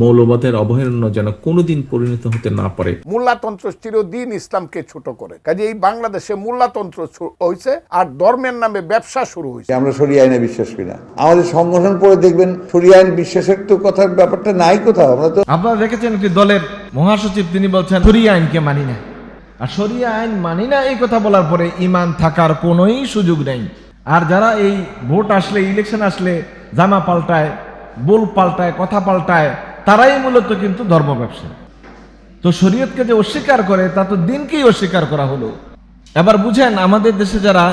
মৌলবাদের অভয়ারণ্য যেন কোনোদিন পরিণত হতে না পারে। মোল্লাতন্ত্র চিরদিন ইসলামকে ছোট করে। কাজে এই বাংলাদেশে মোল্লাতন্ত্র শু- হয়েছে আর ধর্মের নামে ব্যবসা শুরু হয়েছে আমরা সরিয়ে আইনে বিশ্বাস করি না। আমাদের সংগঠন পড়ে দেখবেন সরিয়ে আইন বিশ্বাসের তো কথার ব্যাপারটা নাই কোথাও। আমরা তো আপনারা দেখেছেন একটি দলের মহাসচিব তিনি বলছেন শরিয়া আইনকে মানি না। আর শরিয়া আইন মানি না এই কথা বলার পরে ইমান থাকার কোনোই সুযোগ নেই। আর যারা এই ভোট আসলে ইলেকশন আসলে জামা পাল্টায় বোল পাল্টায় কথা পাল্টায় তারাই মূলত কিন্তু ধর্ম ব্যবসা তো শরীয়তকে যে অস্বীকার করে, তা তো দিনকেই অস্বীকার করা হলো। এবার বুঝেন, আমাদের দেশে যারা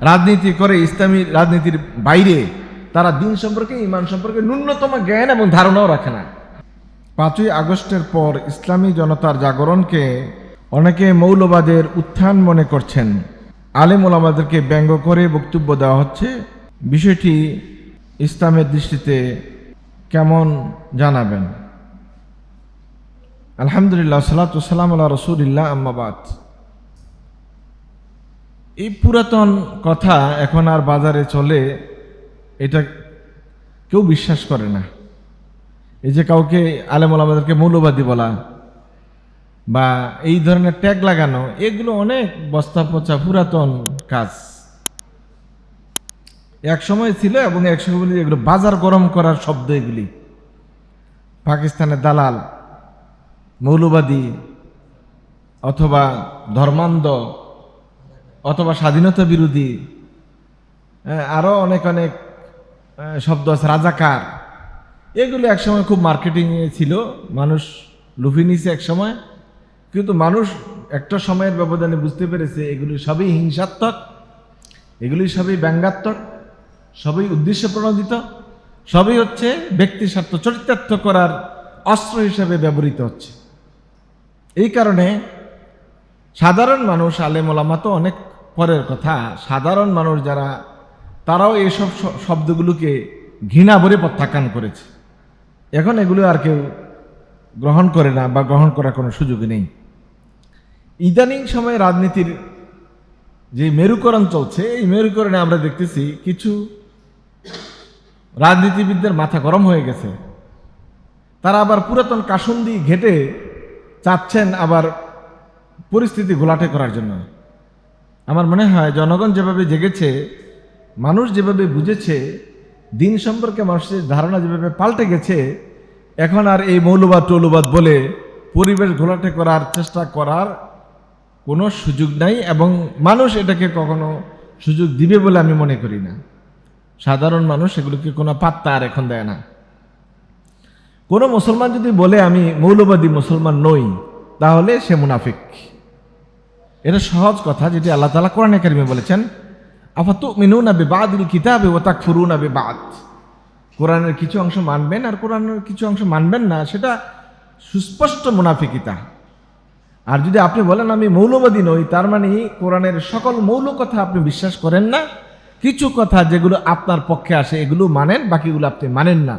রাজনীতি করে, ইসলামী রাজনীতির বাইরে, তারা দিন সম্পর্কে, ইমান সম্পর্কে ন্যূনতম জ্ঞান এবং ধারণাও রাখে না। পাঁচই আগস্টের পর ইসলামী জনতার জাগরণকে অনেকে মৌলবাদের উত্থান মনে করছেন। আলেম ওলামাদেরকে ব্যঙ্গ করে বক্তব্য দেওয়া হচ্ছে। বিষয়টি ইসলামের দৃষ্টিতে কেমন জানাবেন? আলহামদুলিল্লাহ, সালাতু সালাম আল্লাহ রসুলিল্লাহ আম্মাবাদ এই পুরাতন কথা এখন আর বাজারে চলে, এটা কেউ বিশ্বাস করে না। এই যে কাউকে আলেম আমাদেরকে মৌলবাদী বলা বা এই ধরনের ট্যাগ লাগানো, এগুলো অনেক বস্তা পচা পুরাতন কাজ। এক সময় ছিল এবং এক সময় এগুলো বাজার গরম করার শব্দ এগুলি। পাকিস্তানের দালাল, মৌলবাদী অথবা ধর্মান্ধ অথবা স্বাধীনতা বিরোধী আরও অনেক অনেক শব্দ আছে, রাজাকার। এগুলো একসময় খুব মার্কেটিংয়ে ছিল, মানুষ লুফি নিছে এক সময়। কিন্তু মানুষ একটা সময়ের ব্যবধানে বুঝতে পেরেছে, এগুলি সবই হিংসাত্মক, এগুলি সবই ব্যঙ্গাত্মক। সবই উদ্দেশ্য প্রণোদিত, সবই হচ্ছে ব্যক্তি স্বার্থ চরিতার্থ করার অস্ত্র হিসেবে ব্যবহৃত হচ্ছে। এই কারণে সাধারণ মানুষ, আলেম ওলামা তো অনেক পরের কথা, সাধারণ মানুষ যারা, তারাও এইসব শব্দগুলোকে ঘৃণা ভরে প্রত্যাখ্যান করেছে। এখন এগুলো আর কেউ গ্রহণ করে না বা গ্রহণ করার কোনো সুযোগ নেই। ইদানিং সময়ে রাজনীতির যে মেরুকরণ চলছে, এই মেরুকরণে আমরা দেখতেছি কিছু রাজনীতিবিদদের মাথা গরম হয়ে গেছে। তারা আবার পুরাতন কাসুন্দি ঘেটে চাচ্ছেন আবার পরিস্থিতি ঘোলাটে করার জন্য। আমার মনে হয় জনগণ যেভাবে জেগেছে, মানুষ যেভাবে বুঝেছে, দিন সম্পর্কে মানুষের ধারণা যেভাবে পাল্টে গেছে, এখন আর এই মৌলবাদ টৌলবাদ বলে পরিবেশ ঘোলাটে করার চেষ্টা করার কোনো সুযোগ নাই এবং মানুষ এটাকে কখনো সুযোগ দিবে বলে আমি মনে করি না। সাধারণ মানুষ এগুলোকে কোনো পাত্তা আর এখন দেয় না। কোনো মুসলমান যদি বলে, আমি মৌলবাদী মুসলমান নই, তাহলে সে মুনাফিক। এটা সহজ কথা যেটি আল্লাহ তালা কোরআন কারিমে বলেছেন আফাতু মিনু না বেবাদিল কিতাবে ও তাক ফুরু না বেবাদ? কোরআনের কিছু অংশ মানবেন আর কোরআনের কিছু অংশ মানবেন না, সেটা সুস্পষ্ট মুনাফিকিতা। আর যদি আপনি বলেন, আমি মৌলবাদী নই, তার মানে কোরআনের সকল মৌল কথা আপনি বিশ্বাস করেন না। কিছু কথা যেগুলো আপনার পক্ষে আসে, এগুলো মানেন, বাকিগুলো আপনি মানেন না।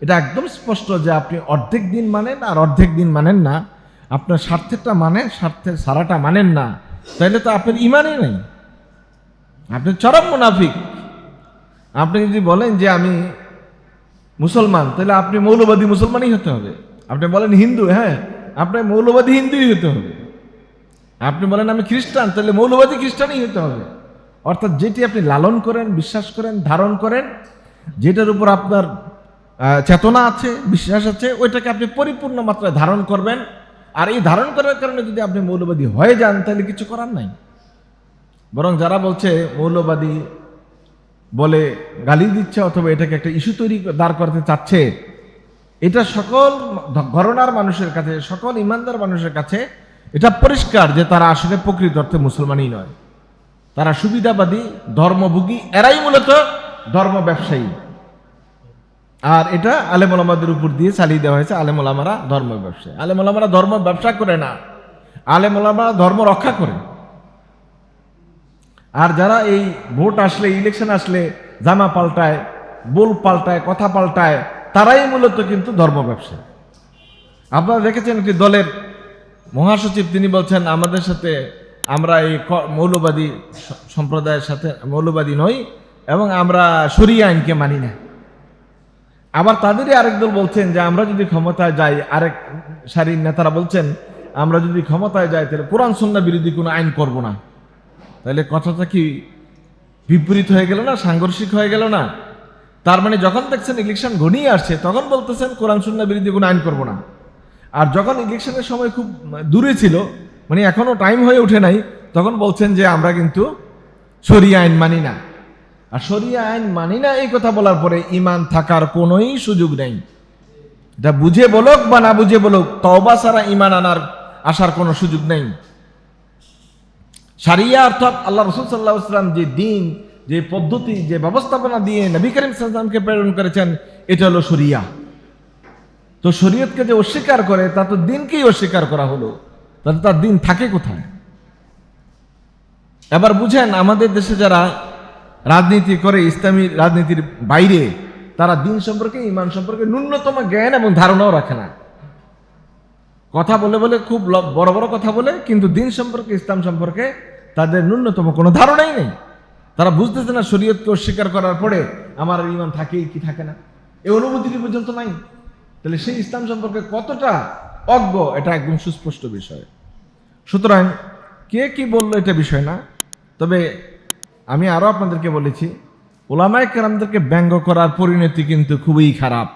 এটা একদম স্পষ্ট যে আপনি অর্ধেক দিন মানেন আর অর্ধেক দিন মানেন না। আপনার স্বার্থেরটা মানেন, স্বার্থের সারাটা মানেন না। তাহলে তো আপনার ইমানই নেই। আপনি চরম মুনাফিক। আপনি যদি বলেন যে আমি মুসলমান তাহলে আপনি মৌলবাদী মুসলমানই হতে হবে। আপনি বলেন হিন্দু হ্যাঁ আপনার মৌলবাদী হিন্দুই হতে হবে। আপনি বলেন আমি খ্রিস্টান তাহলে মৌলবাদী খ্রিস্টানই হতে হবে। অর্থাৎ যেটি আপনি লালন করেন, বিশ্বাস করেন, ধারণ করেন, যেটার উপর আপনার চেতনা আছে, বিশ্বাস আছে, ওইটাকে আপনি পরিপূর্ণ মাত্রায় ধারণ করবেন। আর এই ধারণ করার কারণে যদি আপনি মৌলবাদী হয়ে যান, তাহলে কিছু করার নাই। বরং যারা বলছে, মৌলবাদী বলে গালি দিচ্ছে অথবা এটাকে একটা ইস্যু তৈরি দাঁড় করতে চাচ্ছে, এটা সকল ঘরনার মানুষের কাছে, সকল ইমানদার মানুষের কাছে এটা পরিষ্কার যে তারা আসলে প্রকৃত অর্থে মুসলমানই নয়। তারা সুবিধাবাদী, ধর্মভোগী, এরাই মূলত ধর্ম ব্যবসায়ী। আর এটা আলেমুলামাদের উপর দিয়ে চালিয়ে দেওয়া হয়েছে আলেমুলামারা ধর্ম ব্যবসায়ী। আলেমুলামারা ধর্ম ব্যবসা করে না আলেমুলামারা ধর্ম রক্ষা করে। আর যারা এই ভোট আসলে ইলেকশন আসলে, জামা পাল্টায়, বোল পাল্টায়, কথা পাল্টায়, তারাই মূলত কিন্তু ধর্ম ব্যবসা আপনারা দেখেছেন একটি দলের মহাসচিব, তিনি বলছেন, আমাদের সাথে আমরা এই মৌলবাদী সম্প্রদায়ের সাথে মৌলবাদী নই এবং আমরা শরিয়া আইনকে মানি না। আবার তাদেরই আরেক দল বলছেন যে আমরা যদি ক্ষমতায় যাই, আরেক সারির নেতারা বলছেন, আমরা যদি ক্ষমতায় যাই, তাহলে কোরআন সন্না বিরোধী কোনো আইন করব না। তাহলে কথাটা কি বিপরীত হয়ে গেল না, সাংঘর্ষিক হয়ে গেল না? তার মানে যখন দেখছেন ইলেকশন ঘনিয়ে আসছে, তখন বলতেছেন কোরআন সুন্না বিরোধী কোনো আইন করব না। আর যখন ইলেকশনের সময় খুব দূরে ছিল মানে এখনও টাইম হয়ে ওঠে নাই, তখন বলছেন যে আমরা কিন্তু শরিয়া আইন মানি না। আর শরিয়া আইন মানি না এই কথা বলার পরে ইমান থাকার কোনোই সুযোগ নেই। এটা বুঝে বলুক বা না বুঝে বলুক, তওবা ছাড়া ইমান আনার, আসার কোনো সুযোগ নেই। সারিয়া অর্থাৎ আল্লাহ রসুল সাল্লাহ ইসলাম যে দিন, যে পদ্ধতি, যে ব্যবস্থাপনা দিয়ে নবী করিম সাল্লামকে প্রেরণ করেছেন, এটা হলো শরিয়া। তো শরীয়তকে যে অস্বীকার করে তা তো দিনকেই অস্বীকার করা হলো। তাতে তার দিন থাকে কোথায়? এবার বুঝেন, আমাদের দেশে যারা রাজনীতি করে, ইসলামী রাজনীতির বাইরে, তারা দিন সম্পর্কে, ইমান সম্পর্কে ন্যূনতম জ্ঞান এবং ধারণাও রাখে না। কথা বলে বলে খুব বড় বড় কথা বলে, কিন্তু দিন সম্পর্কে, ইসলাম সম্পর্কে তাদের ন্যূনতম কোনো ধারণাই নেই। তারা বুঝতেছে না শরীয়তকে অস্বীকার করার পরে আমার ইমান থাকে কি থাকে না। এই অনুভূতিটি পর্যন্ত নাই। তাহলে সেই ইসলাম সম্পর্কে কতটা অজ্ঞ, এটা একদম সুস্পষ্ট বিষয়। সুতরাং কে কি বলল এটা বিষয় না, তবে আমি আরও আপনাদেরকে বলেছি, ওলামায় কেরামদেরকে ব্যঙ্গ করার পরিণতি কিন্তু খুবই খারাপ।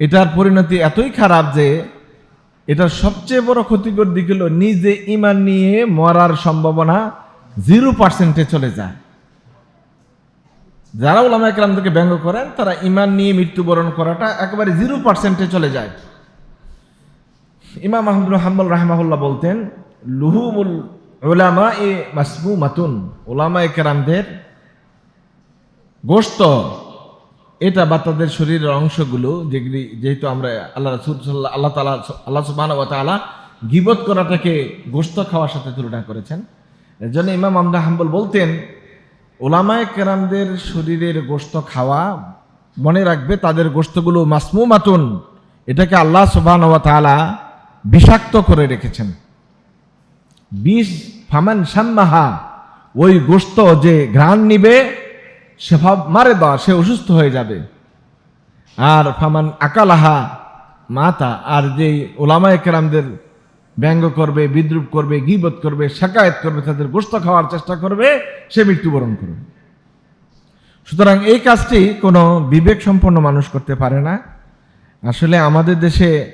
এটার পরিণতি এতই খারাপ যে এটার সবচেয়ে বড় ক্ষতিকর দিক হলো নিজে ইমান নিয়ে মরার সম্ভাবনা জিরো পার্সেন্টে চলে যায়। যারা ওলামা একরামদেরকে ব্যঙ্গ করেন, তারা ইমান নিয়ে মৃত্যুবরণ করাটা একেবারে জিরো পার্সেন্টে চলে যায়। ইমাম আহমদুল হাম্বল রাহমাহুল্লাহ বলতেন, লুহুমুল ওলামা এ মাসমু মাতুন ওলামা এ কেরামদের গোস্ত এটা বা তাদের শরীরের অংশগুলো যেগুলি যেহেতু আমরা আল্লাহ রসুল আল্লাহ তালা আল্লাহ সুবাহ তালা গিবত করাটাকে গোস্ত খাওয়ার সাথে তুলনা করেছেন। এর জন্য ইমাম আমদা হাম্বল বলতেন ওলামায় কেরামদের শরীরের গোস্ত খাওয়া মনে রাখবে, তাদের গোস্তগুলো মাসমু মাতুন এটাকে আল্লাহ সুবাহ তালা বিষাক্ত করে রেখেছেন। বিষ ফামান সাম্মাহা ওই গোস্ত যে ঘ্রাণ নিবে, সে ভাব মারে দেওয়া সে অসুস্থ হয়ে যাবে। আর ফামান আকালাহা, মাতা, আর যে ওলামায় কেরামদের ব্যঙ্গ করবে, বিদ্রুপ করবে, গিবত করবে, শাকায়ত করবে, তাদের গোস্ত খাওয়ার চেষ্টা করবে, সে মৃত্যুবরণ করবে। সুতরাং এই কাজটি কোনো বিবেক সম্পন্ন মানুষ করতে পারে না। আসলে আমাদের দেশে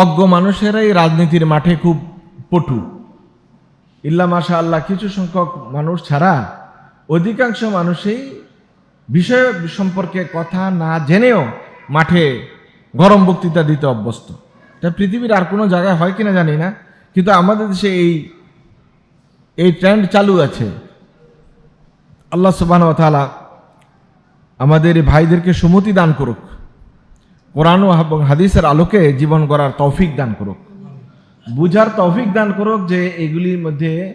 অজ্ঞ মানুষেরাই রাজনীতির মাঠে খুব পটু। ইল্লা মাশা আল্লাহ কিছু সংখ্যক মানুষ ছাড়া অধিকাংশ মানুষই বিষয় সম্পর্কে কথা না জেনেও মাঠে গরম বক্তৃতা দিতে অভ্যস্ত। এটা পৃথিবীর আর কোনো জায়গায় হয় কিনা জানি না, কিন্তু আমাদের দেশে এই এই ট্রেন্ড চালু আছে। আল্লাহ সুবাহ আমাদের ভাইদেরকে সুমতি দান করুক। কোরআন এবং হাদিসের আলোকে জীবন গড়ার তৌফিক দান করুক। বুঝার তৌফিক দান করুক যে এগুলির মধ্যে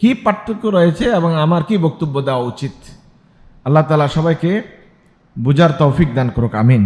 কি পার্থক্য রয়েছে এবং আমার কি বক্তব্য দেওয়া উচিত। আল্লাহ তালা সবাইকে বুঝার তৌফিক দান করুক। আমিন।